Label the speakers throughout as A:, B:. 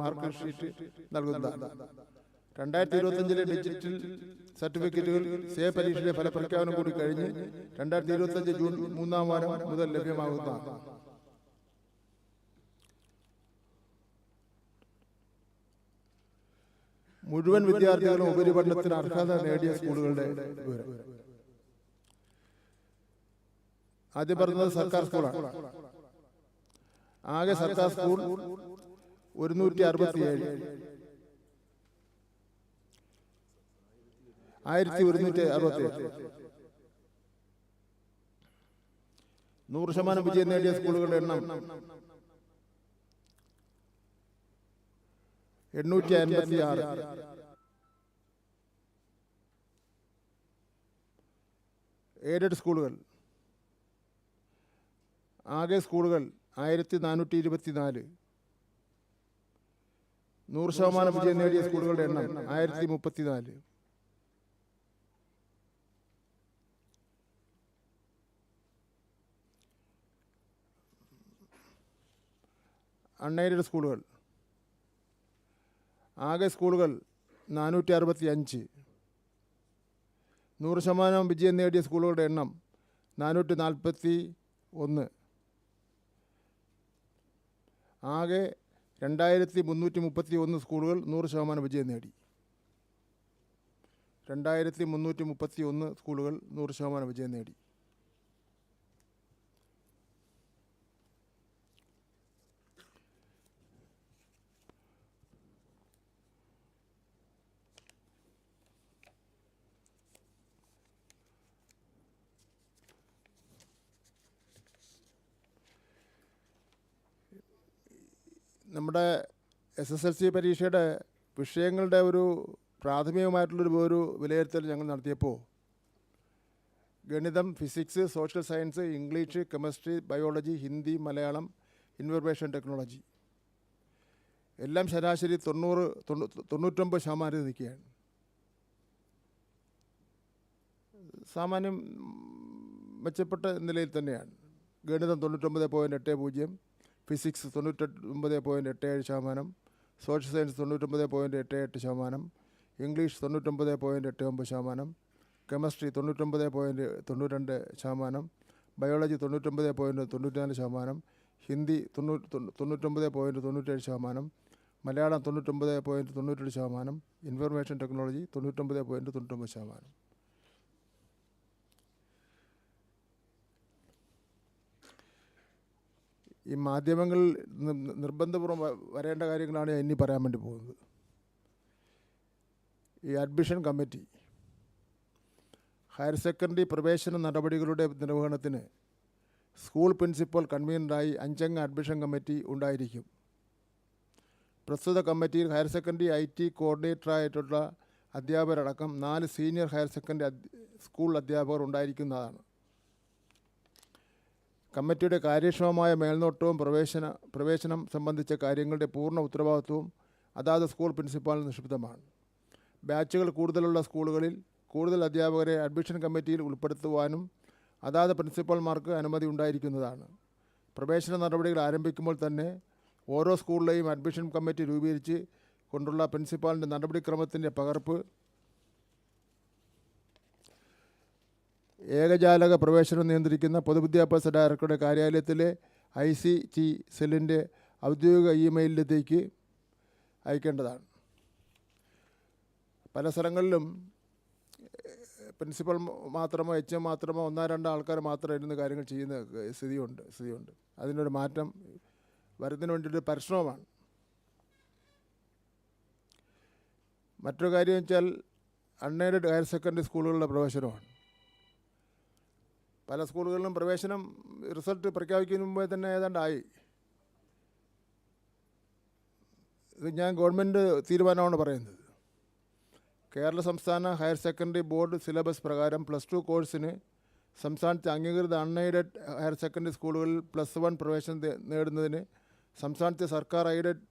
A: Mark sheet നൽകുന്നതാണ്. രണ്ടായിരത്തി ഇരുപത്തഞ്ചിലെ digital സർട്ടിഫിക്കറ്റുകൾ സേ പരീക്ഷയുടെ ഫലപ്രഖ്യാപനം കൂടി കഴിഞ്ഞ് രണ്ടായിരത്തി ഇരുപത്തഞ്ച് ജൂൺ മൂന്നാം വാരം മുതൽ ലഭ്യമാകുന്നതാണ്. മുഴുവൻ വിദ്യാർത്ഥികളും ഉപരിപഠനത്തിന് അർഹത നേടിയ സ്കൂളുകളുടെ വിവരം. ആദ്യം പറഞ്ഞത് സർക്കാർ സ്കൂളാണ്. ആകെ സർക്കാർ സ്കൂൾ ഒരുന്നൂറ്റി അറുപത്തിയേഴ്. ആയിരത്തി ഒരുന്നൂറ്റി അറുപത്തി ഏഴ് നൂറ് ശതമാനം വിജയം നേടിയ സ്കൂളുകളുടെ എണ്ണം എണ്ണൂറ്റി അൻപത്തി ആറ് എയ്ഡഡ് സ്കൂളുകൾ. ആകെ സ്കൂളുകൾ ആയിരത്തി നാനൂറ്റി ഇരുപത്തിനാല് നൂറ് ശതമാനം വിജയം നേടിയ സ്കൂളുകളുടെ എണ്ണം ആയിരത്തി മുപ്പത്തിനാല് അൺഎയ്ഡഡ് സ്കൂളുകൾ. ആകെ സ്കൂളുകൾ നാനൂറ്റി അറുപത്തി അഞ്ച് നൂറ് ശതമാനം വിജയം നേടിയ സ്കൂളുകളുടെ എണ്ണം നാനൂറ്റി നാൽപ്പത്തി ഒന്ന് ആകെ രണ്ടായിരത്തി മുന്നൂറ്റി മുപ്പത്തി ഒന്ന് സ്കൂളുകൾ നൂറ് ശതമാനം വിജയം നേടി. രണ്ടായിരത്തി മുന്നൂറ്റി മുപ്പത്തി ഒന്ന് സ്കൂളുകൾ നൂറ് ശതമാനം വിജയം നേടി. നമ്മുടെ എസ് എസ് എൽ സി പരീക്ഷയുടെ വിഷയങ്ങളുടെ ഒരു പ്രാഥമികമായിട്ടുള്ളൊരു ഒരു വിലയിരുത്തൽ ഞങ്ങൾ നടത്തിയപ്പോൾ ഗണിതം physics social science English chemistry biology Hindi Malayalam information technology. എല്ലാം ശരാശരി തൊണ്ണൂറ് തൊണ്ണൂ തൊണ്ണൂറ്റൊമ്പത് ശതമാനം നിൽക്കുകയാണ്. സാമാന്യം മെച്ചപ്പെട്ട നിലയിൽ തന്നെയാണ്. ഗണിതം തൊണ്ണൂറ്റൊമ്പത് പോയിന്റ് എട്ട് പൂജ്യം ഫിസിക്സ് തൊണ്ണൂറ്റൊമ്പത് പോയിന്റ് എട്ട് ഏഴ് ശതമാനം സോഷ്യൽ സയൻസ് തൊണ്ണൂറ്റൊമ്പത് പോയിന്റ് എട്ട് എട്ട് ശതമാനം ഇംഗ്ലീഷ് തൊണ്ണൂറ്റൊമ്പത് പോയിന്റ് എട്ട് ഒമ്പത് ശതമാനം കെമിസ്ട്രി തൊണ്ണൂറ്റൊമ്പത് പോയിന്റ് തൊണ്ണൂറ്റിരണ്ട് ശതമാനം ബയോളജി തൊണ്ണൂറ്റൊമ്പത് പോയിന്റ് തൊണ്ണൂറ്റിനാല് ശതമാനം ഹിന്ദി തൊണ്ണൂറ്റി തൊണ്ണൂറ്റൊമ്പത് പോയിന്റ് തൊണ്ണൂറ്റേഴ് ശതമാനം മലയാളം തൊണ്ണൂറ്റൊമ്പത് പോയിന്റ് തൊണ്ണൂറ്റെട്ട് ശതമാനം ഇൻഫർമേഷൻ ടെക്നോളജി തൊണ്ണൂറ്റൊമ്പത് പോയിന്റ് തൊണ്ണൂറ്റൊമ്പത് ശതമാനം. ഈ മാധ്യമങ്ങൾ നിർബന്ധപൂർവം വരേണ്ട കാര്യങ്ങളാണ് ഇനി പറയാൻ വേണ്ടി പോകുന്നത്. ഈ അഡ്മിഷൻ കമ്മിറ്റി ഹയർ സെക്കൻഡറി പ്രവേശന നടപടികളുടെ നിർവഹണത്തിന് സ്കൂൾ പ്രിൻസിപ്പൽ കൺവീനറായി അഞ്ചംഗ അഡ്മിഷൻ കമ്മിറ്റി ഉണ്ടായിരിക്കും. പ്രസ്തുത കമ്മിറ്റിയിൽ ഹയർ സെക്കൻഡറി ഐ ടി കോർഡിനേറ്ററായിട്ടുള്ള അധ്യാപകരടക്കം നാല് സീനിയർ ഹയർ സെക്കൻഡറി സ്കൂൾ അധ്യാപകർ ഉണ്ടായിരിക്കുന്നതാണ്. കമ്മിറ്റിയുടെ കാര്യക്ഷമമായ മേൽനോട്ടവും പ്രവേശന പ്രവേശനം സംബന്ധിച്ച കാര്യങ്ങളുടെ പൂർണ ഉത്തരവാദിത്വവും അതാത് സ്കൂൾ പ്രിൻസിപ്പാളിന് നിക്ഷിപ്തമാണ്. ബാച്ചുകൾ കൂടുതലുള്ള സ്കൂളുകളിൽ കൂടുതൽ അധ്യാപകരെ അഡ്മിഷൻ കമ്മിറ്റിയിൽ ഉൾപ്പെടുത്തുവാനും അതാത് പ്രിൻസിപ്പൽമാർക്ക് അനുമതി ഉണ്ടായിരിക്കുന്നതാണ്. പ്രവേശന നടപടികൾ ആരംഭിക്കുമ്പോൾ തന്നെ ഓരോ സ്കൂളിലെയും അഡ്മിഷൻ കമ്മിറ്റി രൂപീകരിച്ച് കൊണ്ടുള്ള പ്രിൻസിപ്പാളിന്റെ നടപടിക്രമത്തിന്റെ പകർപ്പ് ഏകജാലക പ്രവേശനം നിയന്ത്രിക്കുന്ന പൊതുവിദ്യാഭ്യാസ ഡയറക്ടറുടെ കാര്യാലയത്തിലെ ഐ സി ടി സെല്ലിന്റെ ഔദ്യോഗിക ഇമെയിലിലേക്ക് അയക്കേണ്ടതാണ്. പല സ്ഥലങ്ങളിലും പ്രിൻസിപ്പൽ മാത്രമോ എച്ച് എം മാത്രമോ ഒന്നോ രണ്ടോ ആൾക്കാർ മാത്രമേ ഇരുന്ന് കാര്യങ്ങൾ ചെയ്യുന്ന സ്ഥിതിയുണ്ട് സ്ഥിതിയുണ്ട്. അതിനൊരു മാറ്റം വരുന്നതിന് വേണ്ടിയിട്ട് പരിശ്രമമാണ്. മറ്റൊരു കാര്യം വെച്ചാൽ അൺഎയ്ഡഡ് ഹയർ സെക്കൻഡറി സ്കൂളുകളുടെ പ്രവേശനമാണ്. പല സ്കൂളുകളിലും പ്രവേശനം റിസൾട്ട് പ്രഖ്യാപിക്കുന്ന മുമ്പേ തന്നെ ഏതാണ്ടായി? ഇത് ഞാൻ ഗവൺമെന്റ് തീരുമാനമാണ് പറയുന്നത്. കേരള സംസ്ഥാന ഹയർ സെക്കൻഡറി ബോർഡ് സിലബസ് പ്രകാരം പ്ലസ് ടു കോഴ്സിന് സംസ്ഥാനത്തെ അംഗീകൃത അൺഎയ്ഡഡ് ഹയർ സെക്കൻഡറി സ്കൂളുകളിൽ പ്ലസ് വൺ പ്രവേശനം നേടുന്നതിന് സംസ്ഥാനത്തെ സർക്കാർ എയ്ഡഡ്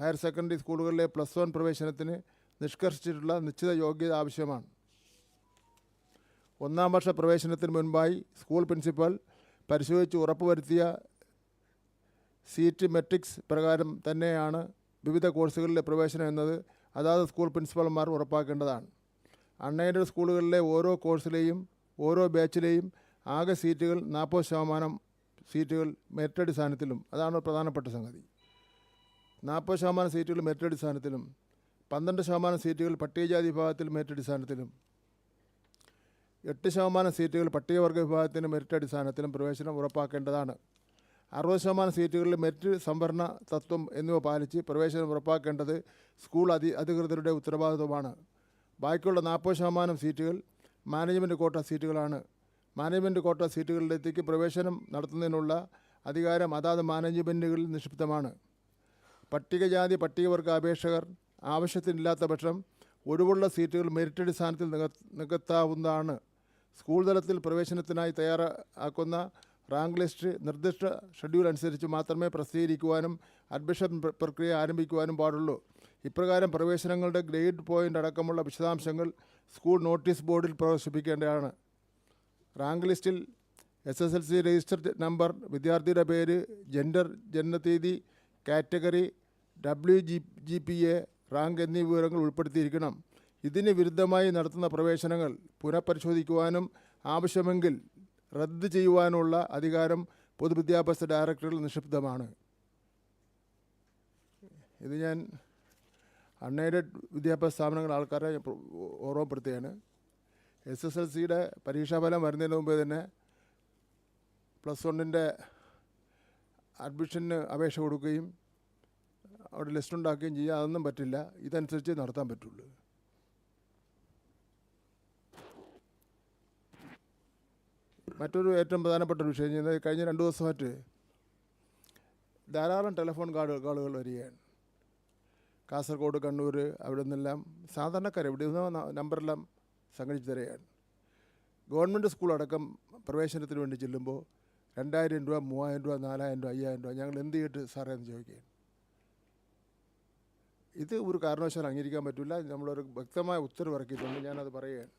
A: ഹയർ സെക്കൻഡറി സ്കൂളുകളിലെ പ്ലസ് വൺ പ്രവേശനത്തിന് നിഷ്കർഷിച്ചിട്ടുള്ള നിശ്ചിത യോഗ്യത ആവശ്യമാണ്. ഒന്നാം വർഷ പ്രവേശനത്തിന് മുൻപായി സ്കൂൾ പ്രിൻസിപ്പൽ പരിശോധിച്ച് ഉറപ്പുവരുത്തിയ സീറ്റ് മെട്രിക്സ് പ്രകാരം തന്നെയാണ് വിവിധ കോഴ്സുകളിലെ പ്രവേശനം എന്നത് അതാത് സ്കൂൾ പ്രിൻസിപ്പൽമാർ ഉറപ്പാക്കേണ്ടതാണ്. അൺഎയ്ഡഡ് സ്കൂളുകളിലെ ഓരോ കോഴ്സിലെയും ഓരോ ബാച്ചിലെയും ആകെ സീറ്റുകൾ നാൽപ്പത് ശതമാനം സീറ്റുകൾ മെറിറ്റ് അടിസ്ഥാനത്തിലും അതാണ് പ്രധാനപ്പെട്ട സംഗതി. നാൽപ്പത് ശതമാനം സീറ്റുകൾ മെറിറ്റ് അടിസ്ഥാനത്തിലും പന്ത്രണ്ട് ശതമാനം സീറ്റുകൾ പട്ടികജാതി വിഭാഗത്തിൽ മെറിറ്റ് അടിസ്ഥാനത്തിലും എട്ട് ശതമാനം സീറ്റുകൾ പട്ടികവർഗ വിഭാഗത്തിന് മെറിറ്റ് അടിസ്ഥാനത്തിലും പ്രവേശനം ഉറപ്പാക്കേണ്ടതാണ്. അറുപത് ശതമാനം സീറ്റുകളിൽ മെറിറ്റ് സംവരണ തത്വം എന്നിവ പാലിച്ച് പ്രവേശനം ഉറപ്പാക്കേണ്ടത് സ്കൂൾ അധി അധികൃതരുടെ ഉത്തരവാദിത്വമാണ്. ബാക്കിയുള്ള നാൽപ്പത് ശതമാനം സീറ്റുകൾ മാനേജ്മെന്റ് കോട്ട സീറ്റുകളാണ്. മാനേജ്മെന്റ് കോട്ട സീറ്റുകളിലേക്ക് പ്രവേശനം നടത്തുന്നതിനുള്ള അധികാരം അതാത് മാനേജ്മെന്റുകളിൽ നിക്ഷിപ്തമാണ്. പട്ടികജാതി പട്ടികവർഗ അപേക്ഷകർ ആവശ്യത്തിനില്ലാത്ത പക്ഷം ഒഴിവുള്ള സീറ്റുകൾ മെറിറ്റ് അടിസ്ഥാനത്തിൽ നിക നികത്താവുന്നതാണ്. സ്കൂൾ തലത്തിൽ പ്രവേശനത്തിനായി തയ്യാറാക്കുന്ന റാങ്ക് ലിസ്റ്റ് നിർദ്ദിഷ്ട ഷെഡ്യൂൾ അനുസരിച്ച് മാത്രമേ പ്രസിദ്ധീകരിക്കുവാനും അഡ്മിഷൻ പ്രക്രിയ ആരംഭിക്കുവാനും പാടുള്ളൂ. ഇപ്രകാരം പ്രവേശനങ്ങളുടെ ഗ്രേഡ് പോയിന്റ് അടക്കമുള്ള വിശദാംശങ്ങൾ സ്കൂൾ നോട്ടീസ് ബോർഡിൽ പ്രദർശിപ്പിക്കേണ്ടതാണ്. റാങ്ക് ലിസ്റ്റിൽ S S L C register number വിദ്യാർത്ഥിയുടെ പേര് gender ജനനതീയതി category W G G P A rank എന്നീ വിവരങ്ങൾ ഉൾപ്പെടുത്തിയിരിക്കണം. ഇതിന് വിരുദ്ധമായി നടത്തുന്ന പ്രവേശനങ്ങൾ പുനഃപരിശോധിക്കുവാനും ആവശ്യമെങ്കിൽ റദ്ദ് ചെയ്യുവാനുള്ള അധികാരം പൊതുവിദ്യാഭ്യാസ ഡയറക്ടറിൽ നിക്ഷിപ്തമാണ്. ഇത് ഞാൻ അൺഎയ്ഡഡ് വിദ്യാഭ്യാസ സ്ഥാപനങ്ങൾ ആൾക്കാരെ ഓർമ്മപ്പെടുത്തുകയാണ്. എസ് എസ് എൽ സിയുടെ പരീക്ഷാഫലം വരുന്നതിന് മുമ്പേ തന്നെ പ്ലസ് വണ്ണിന്റെ അഡ്മിഷന് അപേക്ഷ കൊടുക്കുകയും അവിടെ ലിസ്റ്റ് ഉണ്ടാക്കുകയും ചെയ്യുക അതൊന്നും പറ്റില്ല. ഇതനുസരിച്ച് നടത്താൻ പറ്റുള്ളൂ. മറ്റൊരു ഏറ്റവും പ്രധാനപ്പെട്ട ഒരു വിഷയം കഴിഞ്ഞ രണ്ട് ദിവസമായിട്ട് ധാരാളം ടെലിഫോൺ കാർഡ് കാളുകൾ വരികയാണ്. കാസർഗോഡ് കണ്ണൂർ അവിടെ നിന്നെല്ലാം സാധാരണക്കാർ ഇവിടെ നിന്ന് നമ്പറെല്ലാം സംഘടിച്ച് തരികയാണ്. ഗവൺമെന്റ് സ്കൂളടക്കം പ്രവേശനത്തിന് വേണ്ടി ചെല്ലുമ്പോൾ രണ്ടായിരം രൂപ മൂവായിരം രൂപ നാലായിരം രൂപ അയ്യായിരം രൂപ ഞങ്ങൾ എന്ത് ചെയ്തിട്ട് സാറേ എന്ന് ചോദിക്കുകയാണ്. ഇത് ഒരു കാരണവശാലും അംഗീകരിക്കാൻ പറ്റില്ല. നമ്മളൊരു വ്യക്തമായ ഉത്തരവ് ഇറക്കിയിട്ടുണ്ട്. ഞാനത് പറയുകയാണ്.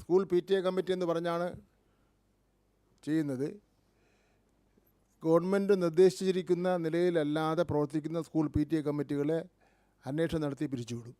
A: School P T A committee എന്ന് പറഞ്ഞാണ് ചെയ്യുന്നത്. ഗവൺമെന്റ് നിർദ്ദേശിച്ചിരിക്കുന്ന നിലയിലല്ലാതെ പ്രവർത്തിക്കുന്ന സ്കൂൾ പി ടി എ കമ്മിറ്റികളെ അന്വേഷണം നടത്തി പിരിച്ചുവിടും.